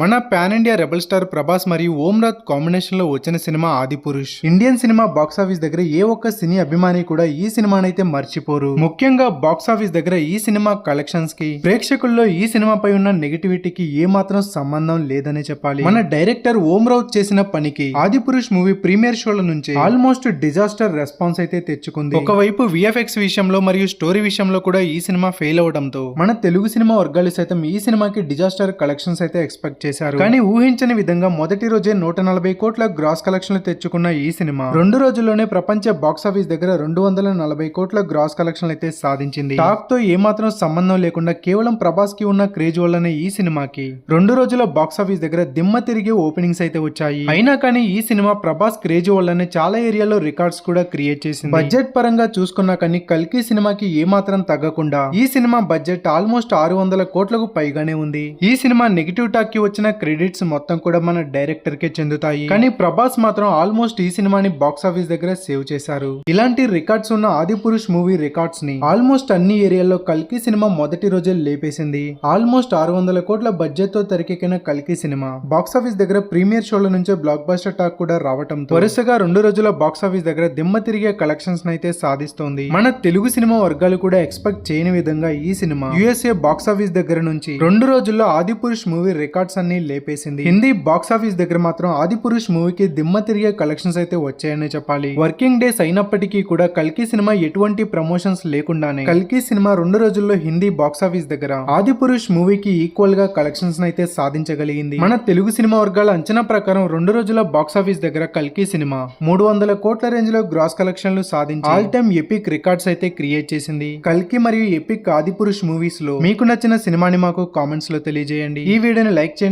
మన pan India rebel star Prabhas మరియు ఓం రాత్ కాంబినేషన్లో వచ్చిన సినిమా ఆది పురుష్ ఇండియన్ సినిమా బాక్స్ ఆఫీస్ దగ్గర ఏ ఒక్క సినీ అభిమాని కూడా ఈ సినిమానైతే మర్చిపోరు. ముఖ్యంగా బాక్స్ ఆఫీస్ దగ్గర ఈ సినిమా కలెక్షన్స్కి ప్రేక్షకుల్లో ఈ సినిమాపై ఉన్న నెగిటివిటీకి ఏ మాత్రం సంబంధం లేదనే చెప్పాలి. మన డైరెక్టర్ ఓం రౌత్ చేసిన పనికి ఆది పురుష్ మూవీ ప్రీమియర్ షోల నుంచి ఆల్మోస్ట్ డిజాస్టర్ రెస్పాన్స్ అయితే తెచ్చుకుంది. ఒకవైపు విఎఫ్ఎక్స్ విషయంలో మరియు స్టోరీ విషయంలో కూడా ఈ సినిమా ఫెయిల్ అవడంతో మన తెలుగు సినిమా వర్గాలు సైతం ఈ సినిమాకి డిజాస్టర్ కలెక్షన్స్ అయితే ఎక్స్పెక్ట్ చేశారు. కానీ ఊహించని విధంగా మొదటి రోజే నూట నలభై కోట్ల గ్రాస్ కలెక్షన్లు తెచ్చుకున్న ఈ సినిమా రెండు రోజుల్లోనే ప్రపంచ బాక్స్ ఆఫీస్ దగ్గర రెండు వందల నలభై కోట్ల గ్రాస్ కలెక్షన్లు అయితే సాధించింది. టాక్తో ఏమాత్రం సంబంధం లేకుండా కేవలం ప్రభాస్కి ఉన్న క్రేజ్ వల్లనే ఈ సినిమాకి రెండు రోజుల బాక్స్ ఆఫీస్ దగ్గర దిమ్మ తిరిగే ఓపెనింగ్స్ అయితే వచ్చాయి. అయినా కానీ ఈ సినిమా ప్రభాస్ క్రేజ్ వల్లనే చాలా ఏరియాలో రికార్డ్స్ కూడా క్రియేట్ చేసింది. బడ్జెట్ పరంగా చూసుకున్నా కానీ కల్కి సినిమాకి ఏమాత్రం తగ్గకుండా ఈ సినిమా బడ్జెట్ ఆల్మోస్ట్ ఆరు వందల కోట్లకు పైగానే ఉంది. ఈ సినిమా నెగిటివ్ టాక్కి వచ్చిన క్రెడిట్స్ మొత్తం కూడా మన డైరెక్టర్ కే చెందుతాయి. కానీ ప్రభాస్ మాత్రం ఆల్మోస్ట్ ఈ సినిమాని బాక్స్ ఆఫీస్ దగ్గర సేవ్ చేశారు. ఇలాంటి రికార్డ్స్ ఉన్న ఆది పురుష్ మూవీ రికార్డ్స్ని ఆల్మోస్ట్ అన్ని ఏరియాల్లో కల్కి సినిమా మొదటి రోజే లేపేసింది. ఆల్మోస్ట్ ఆరు వందల కోట్ల బడ్జెట్తో తెరకెక్కిన కల్కి సినిమా. బాక్స్ ఆఫీస్ దగ్గర ప్రీమియర్ షోల నుంచే బ్లాక్ బస్టర్ టాక్ కూడా రావటం వరుసగా రెండు రోజుల బాక్స్ ఆఫీస్ దగ్గర దిమ్మ తిరిగే కలెక్షన్స్ అయితే సాధిస్తోంది. మన తెలుగు సినిమా వర్గాలు కూడా ఎక్స్పెక్ట్ చేయని విధంగా ఈ సినిమా యుఎస్ఏ బాక్స్ ఆఫీస్ దగ్గర నుంచి రెండు రోజుల్లో ఆది పురుష్ మూవీ రికార్డ్స్ అన్ని లేపేసింది. హిందీ బాక్స్ ఆఫీస్ దగ్గర మాత్రం ఆది పురుష్ మూవీకి దిమ్మ తిరిగే కలెక్షన్స్ అయితే వచ్చాయని చెప్పాలి. వర్కింగ్ డేస్ అయినప్పటికీ కూడా కల్కి సినిమా ఎటువంటి ప్రమోషన్స్ లేకుండానే. కల్కి సినిమా రెండు రోజుల్లో హిందీ బాక్స్ ఆఫీస్ దగ్గర. ఆది పురుష్ మూవీకి ఈక్వల్గా కలెక్షన్స్ అయితే సాధించగలిగింది. మన తెలుగు సినిమా వర్గాల అంచనా ప్రకారం రెండు రోజుల బాక్స్ ఆఫీస్ దగ్గర కల్కి సినిమా మూడు వందల కోట్ల రేంజ్లో గ్రాస్ కలెక్షన్లు సాధించి ఆల్ టైమ్ ఎపిక్ రికార్డ్స్ అయితే క్రియేట్ చేసింది. కల్కి మరియు ఎపిక్ ఆది పురుష్ మూవీస్లో మీకు నచ్చిన సినిమాని మాకు కామెంట్స్లో తెలియజేయండి. ఈ వీడియోని లైక్ చేయండి.